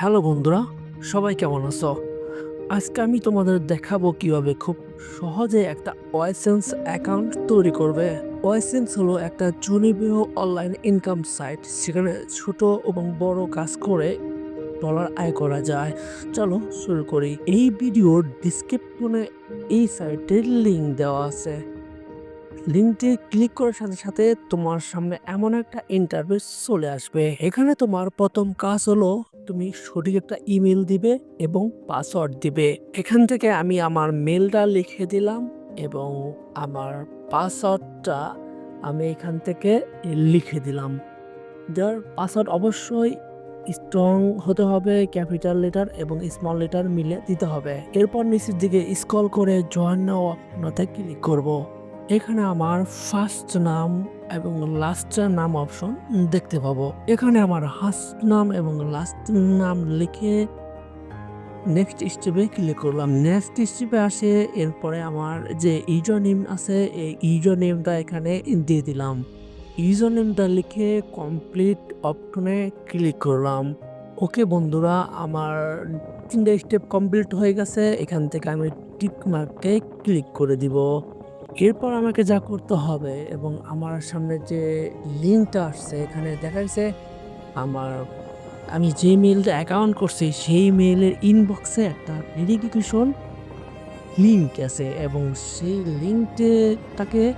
Hello বন্ধুরা, সবাই কেমন আছো? আজকে আমি তোমাদের দেখাবো কীভাবে খুব সহজে একটা ওয়াইসেন্স অ্যাকাউন্ট তৈরি করবে। ওয়াইসেন্স হলো একটা জনপ্রিয় অনলাইন ইনকাম সাইট সেখানে ছোট এবং বড় কাজ করে ডলার আয় করা যায়। চলো শুরু করি। এই ভিডিওর ডিসক্রিপশনে এই সাইটের লিঙ্ক দেওয়া আছে। লিঙ্কটি ক্লিক করার সাথে সাথে তোমার সামনে এমন একটা ইন্টারভিউ চলে আসবে। এখানে তোমার প্রথম কাজ হলো তুমি সঠিক একটা ইমেল দিবে এবং পাসওয়ার্ড দিবে। এখান থেকে আমি আমার মেলটা লিখে দিলাম এবং আমার পাসওয়ার্ডটা আমি এখান থেকে লিখে দিলাম। যার পাসওয়ার্ড অবশ্যই স্ট্রং হতে হবে ক্যাপিটাল লেটার এবং স্মল লেটার মিলে দিতে হবে। এরপর নিচের দিকে স্ক্রল করে জয়েন নাও অপশনতে ক্লিক করব। এখানে আমার ফার্স্ট নাম এবং লাস্ট নাম অপশন দেখতে পাবো। এখানে আমার ফার্স্ট নাম এবং লাস্ট নাম লিখে নেক্সট স্টেপে ক্লিক করলাম। নেক্সট স্টেপে আসে, এরপরে আমার যে ইউজার নেম আছে, এই ইউজার নেমটা এখানে দিয়ে দিলাম। ইউজার নেমটা লিখে কমপ্লিট অপশনে ক্লিক করলাম। ওকে বন্ধুরা, আমার তিনটে স্টেপ কমপ্লিট হয়ে গেছে। এখান থেকে আমি টিক মার্কে ক্লিক করে দিব। এরপর আমাকে যা করতে হবে এবং আমার সামনে যে লিঙ্কটা আসছে, এখানে দেখা যাচ্ছে আমার, আমি যে মেলটা অ্যাকাউন্ট করছি, সেই মেলের ইনবক্সে একটা ভেরিফিকেশন লিঙ্ক আছে এবং সেই লিঙ্কটে লিঙ্কটাকে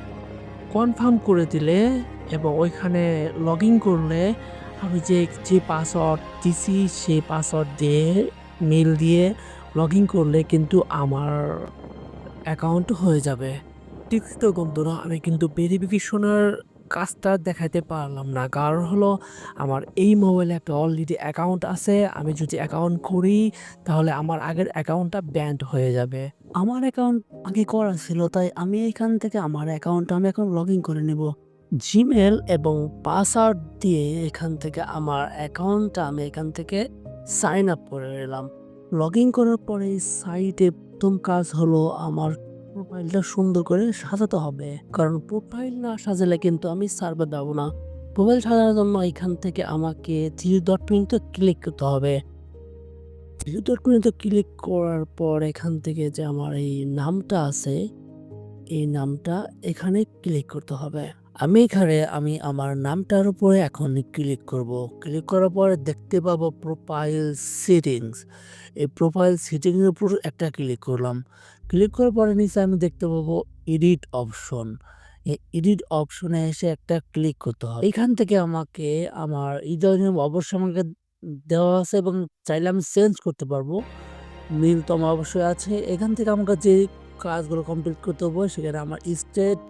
কনফার্ম করে দিলে এবং ওইখানে লগ ইন করলে আমি যে যে পাসওয়ার্ড দিছি, সেই পাসওয়ার্ড দিয়ে মেল দিয়ে লগ ইন করলে কিন্তু আমার অ্যাকাউন্ট হয়ে যাবে। ঠিক তো বন্ধুরা আমি কিন্তু ভেরিফিকেশনের কাজটা দেখাতে পারলাম না। কারণ হলো, আমার এই মোবাইলে একটা অলরেডি অ্যাকাউন্ট আছে, আমি যদি অ্যাকাউন্ট করি, তাহলে আমার আগের অ্যাকাউন্টটা ব্যান্ড হয়ে যাবে। আমার অ্যাকাউন্ট আগে করা ছিল, তাই আমি এখান থেকে আমার অ্যাকাউন্টটা আমি এখন লগ ইন করে নেব। জিমেল এবং পাসওয়ার্ড দিয়ে এখান থেকে আমার অ্যাকাউন্টটা আমি এখান থেকে সাইন আপ করে নিলাম। লগ ইন করার পরে সাইটে প্রথম কাজ হলো, আমার প্রোফাইলটা সুন্দর করে সাজাতে হবে। কারণ প্রোফাইল না সাজালে কিন্তু আমি সার্ভার দেবো না। প্রোফাইল সাজানোর জন্য এখান থেকে আমাকে থ্রি ডট মিনিটে ক্লিক করতে হবে। থ্রি ডট মিনিটে ক্লিক করার পর এখান থেকে যে আমার এই নামটা আছে, এই নামটা এখানে ক্লিক করতে হবে। আমি এখানে, আমি আমার নামটার উপরে এখন ক্লিক করব। ক্লিক করার পরে দেখতে পাবো প্রোফাইল সেটিংস এই প্রোফাইল সেটিংয়ের উপর একটা ক্লিক করলাম। ক্লিক করার পরে নিচে আমি দেখতে পাবো এডিট অপশন এডিট অপশনে এসে একটা ক্লিক করতে হবে। এখান থেকে আমাকে আমার নেম অবশ্যই আমাকে দেওয়া আছে এবং চাইলে আমি চেঞ্জ করতে পারব। মিল তো আমার অবশ্যই আছে। এখান থেকে আমাকে যে কাজগুলো কমপ্লিট করতে হবে, সেখানে আমার স্টেট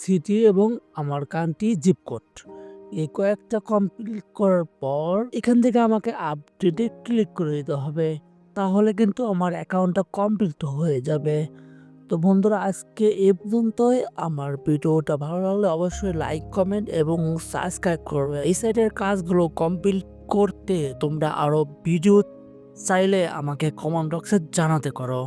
সিটি এবং আমার কান্ট্রি জিপ কোড এই কয়েকটা কমপ্লিট করার পর এখান থেকে আমাকে আপডেটে ক্লিক করে দিতে হবে। তাহলে কিন্তু আমার অ্যাকাউন্টটা কমপ্লিট হয়ে যাবে। তো বন্ধুরা, আজকে এ পর্যন্তই। আমার ভিডিওটা ভালো লাগলে অবশ্যই লাইক কমেন্ট এবং সাবস্ক্রাইব করবে। এই সাইটের কাজগুলো কমপ্লিট করতে তোমরা আরও ভিডিও চাইলে আমাকে কমেন্ট বক্সে জানাতে করো